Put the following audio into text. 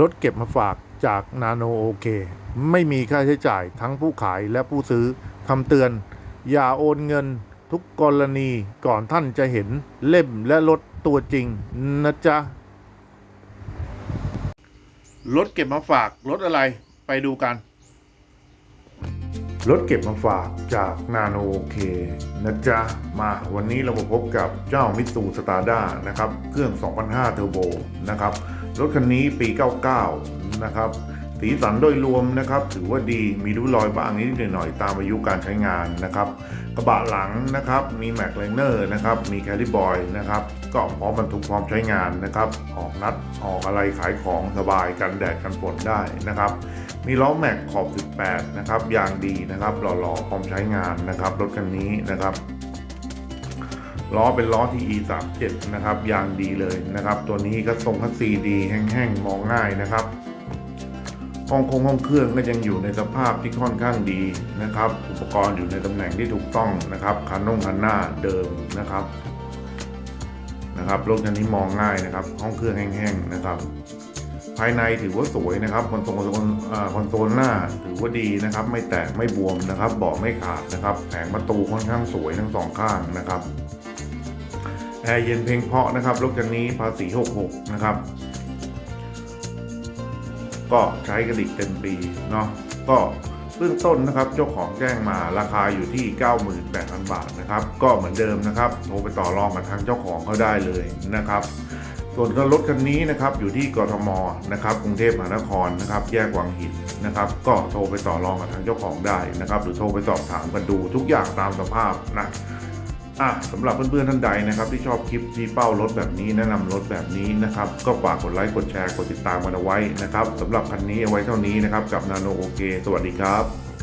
รถเก็บมาฝากจากนาโนโอเค ไม่มีค่าใช้จ่ายทั้งผู้ขายและผู้ซื้อคำเตือน อย่าโอนเงินทุกกรณีก่อนท่านจะเห็นเล่มและรถตัวจริงนะจ๊ะ รถเก็บมาฝากรถอะไรไปดูกัน รถเก็บมาฝากจากนาโนโอเคนะจ๊ะ มาวันนี้เรามาพบกับเจ้ามิตซูสตาร์ด้านะครับ เครื่อง2005เทอร์โบนะครับ รถคันนี้ปี 99 นะครับ สีสันโดยรวมนะครับ ถือว่าดีมีริ้วรอยบ้างนิดหน่อยตามอายุการใช้งานนะครับ กระบะหลังนะครับ มีแม็กไลเนอร์นะครับ มีแคลิบอยนะครับ ก็พร้อมบรรทุกพร้อมใช้งานนะครับ ออกนัดออกอะไรขายของสบายกันแดดกันฝนได้นะครับ มีล้อแม็กขอบ 18 นะครับ ยางดีนะครับ หล่อๆพร้อมใช้งานนะครับ รถคันนี้นะครับ ล้อเป็นล้อ TE 37นะครับยางดีเลยนะครับ ตัวนี้ก็ทรงคัสซีดีแห้งๆ มองง่ายนะครับห้องคงห้องเครื่องก็ยังอยู่ในสภาพที่ค่อนข้างดีนะครับ อุปกรณ์อยู่ในตำแหน่งที่ถูกต้องนะครับคันนงคันหน้าเดิมนะครับนะครับรถคันนี้มองง่ายนะครับ ห้องเครื่องแห้งๆนะครับ ภายในถือว่าสวยนะครับคอนโซลคอนโซลหน้าถือว่าดีนะครับ ไม่แตกไม่บวมนะครับเบาะไม่ขาดนะครับ แผงประตูค่อนข้างสวยทั้งสองข้างนะครับ แอร์เย็นเพลงเพาะนะครับรถคันนี้ภาษี66นะครับ ก็ใช้กระดิกเต็มปีเนาะก็เบื้องต้นนะครับเจ้าของแจ้งมาราคาอยู่ที่ 98,000 บาทนะครับ ก็เหมือนเดิมนะครับโทรไปต่อรองกับทางเจ้าของเขาได้เลยนะครับ ส่วนรถคันนี้นะครับอยู่ที่กทมนะครับกรุงเทพมหานครนะครับ แยกวังหินนะครับ ก็โทรไปต่อรองกับทางเจ้าของได้นะครับ หรือโทรไปสอบถามกันดูทุกอย่างตามสภาพนะ อะสำหรับเพื่อนๆท่านใดนะครับ ที่ชอบคลิปที่เป้ารถแบบนี้แนะนำรถแบบนี้นะครับ ก็ฝากกดไลค์กดแชร์กดติดตามกันเอาไว้นะครับสำหรับคันนี้เอาไว้เท่านี้นะครับกับนาโนโอเคสวัสดีครับ